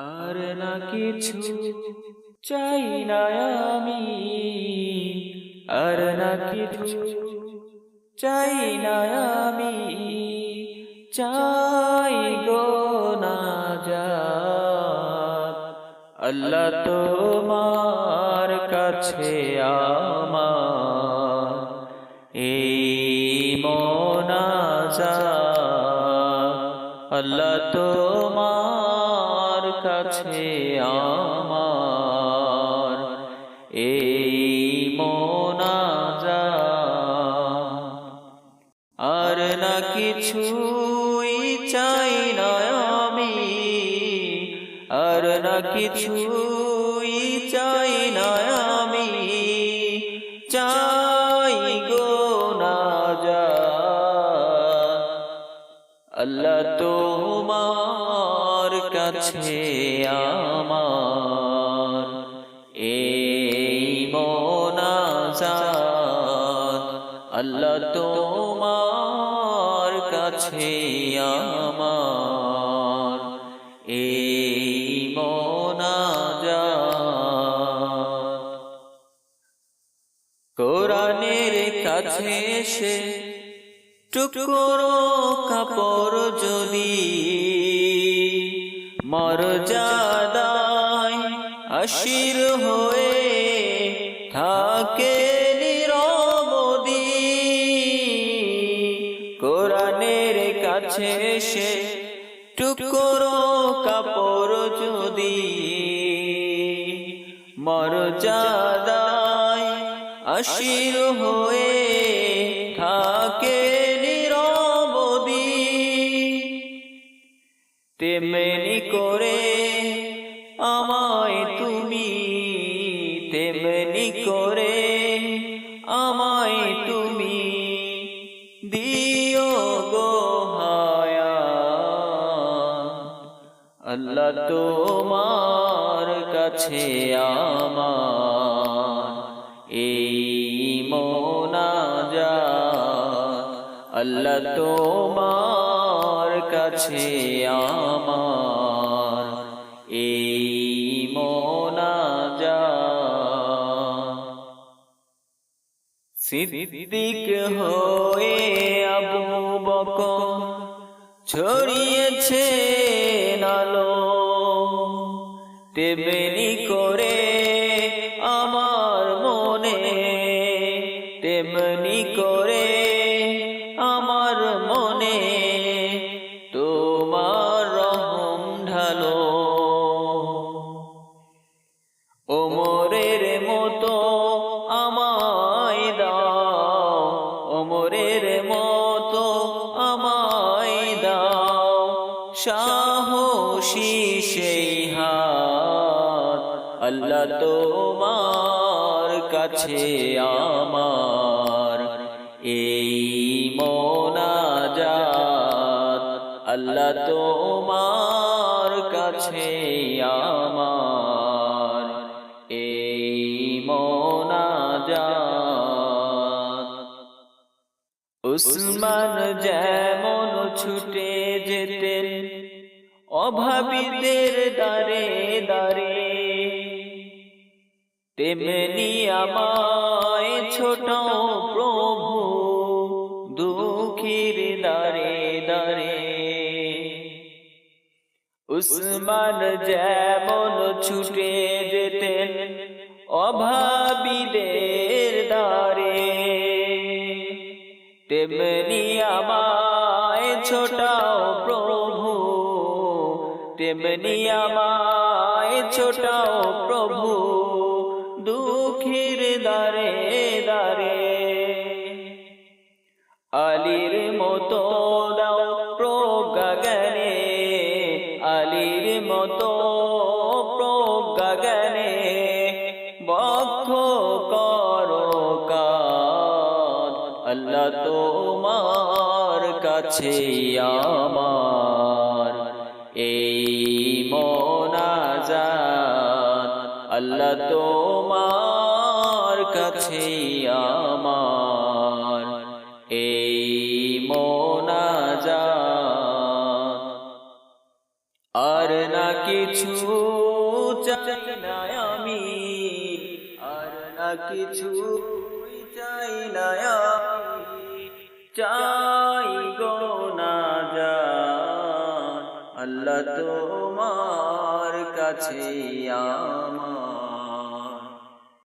আর না কিছু চাই না আমি। আর না কিছু চাই না আমি। চাই গো না যা আল্লাহ তোমার কাছে আমার এই মোনাজাত। আল্লাহ তোমার কাছে আমার, এই মোনাজাত আর না কিছুই চাই না আমি, আর না কিছুই চাই না আমি, চাই গো না যা। আল্লাহ তোমার কাছে আমার। এই মোনাজাত আল্লাহ তোমার কাছে আমার। এই মোনাজাত কোরআনের কাছে এসে টুকরো কাপড় যদি মর্যাদায় আশির হয়ে থাকে নিরবদি কোরআনের কাছে সে টুকরো কাপড় যদি মর্যাদায় আশির হয়ে থাকে তেমনি করে আমায় তুমি তেমনি করে আমায় তুমি দিও গো আল্লাহ তোমার কাছে আমার এই মোনাজাত। আল্লাহ তোমার কাছে আমার, এই মোনাজাত। সিদ্দিক হয়ে আবু বকর ছড়িয়েছে নালো তেমনি করে আমার মনে তেমনি করে তোমার কাছে আমার। এই মোনাজাত আল্লাহ তোমার কাছে আমার। এই মোনাজাত উসমান যেমন ছুটে যেতেন, অভাবীদের দারে দারে তেমনি আমায় ছোট প্রভু দুঃখীর দারে দারে উসমান যেমন ছুটে যেতেন অভাবীদের দারে তেমনি আমায় ছোটাও প্রভু, তেমনি আমায় ছোটাও প্রভু দুঃখীর দারে দারে আলির মতো দাও প্রজ্ঞানে আলির মতো প্রজ্ঞানে বক্ষ করো কাদ আল্লাহ তোমার কাছে আমার। এই মোনাজাত আল্লাহ তোমার কাছে আমার এই মোনাজাত। আর না কিছু চাই না আমি, আর না কিছু চাই না আমি। চাই গো না যা আল্লাহ তোমার কাছে আমার।